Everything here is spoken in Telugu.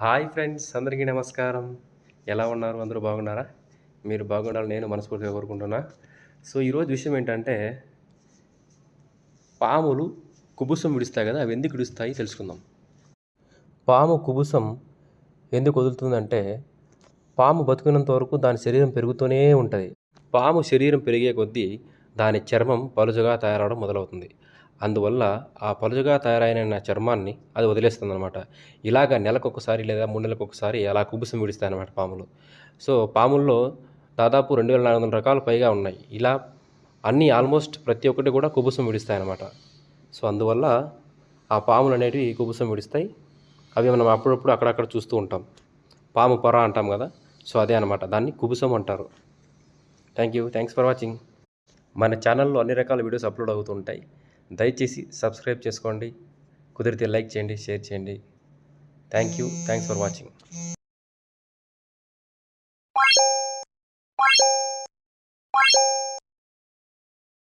హాయ్ ఫ్రెండ్స్ అందరికీ నమస్కారం. ఎలా ఉన్నారు? అందరూ బాగున్నారా? మీరు బాగుండాలని నేను మనస్ఫూర్తిగా కోరుకుంటున్నా. సో ఈరోజు విషయం ఏంటంటే పాములు కుబుసం విడుస్తాయి కదా అవి ఎందుకు విడుస్తాయి తెలుసుకుందాం. పాము కుబుసం ఎందుకు వదులుతుందంటే పాము బతుకున్నంత వరకు దాని శరీరం పెరుగుతూనే ఉంటుంది. పాము శరీరం పెరిగే కొద్దీ దాని చర్మం పలుచగా తయారవడం మొదలవుతుంది. అందువల్ల ఆ పలుచగా తయారైన చర్మాన్ని అది వదిలేస్తుంది అనమాట ఇలాగ నెలకొకసారి లేదా మూడు నెలలకు ఒకసారి అలా కుబుసం విడుస్తాయి అనమాట పాములు. సో పాముల్లో దాదాపు రెండు వేల నాలుగు వందల రకాలు పైగా ఉన్నాయి. ఇలా అన్నీ ఆల్మోస్ట్ ప్రతి ఒక్కటి కూడా కుబుసం విడుస్తాయి అనమాట సో అందువల్ల ఆ పాములు అనేటివి కుబుసం విడుస్తాయి. అవి మనం అప్పుడప్పుడు అక్కడక్కడ చూస్తూ ఉంటాం. పాము పొర అంటాం కదా. సో అదే అనమాట దాన్ని కుబుసం అంటారు. Thank you. Thanks for watching. మన ఛానల్లో అన్ని రకాల వీడియోస్ అప్లోడ్ అవుతుంటాయి దయచేసి సబ్స్క్రైబ్ చేసుకోండి. కుదిరితే లైక్ చేయండి షేర్ చేయండి. Thank you thanks for watching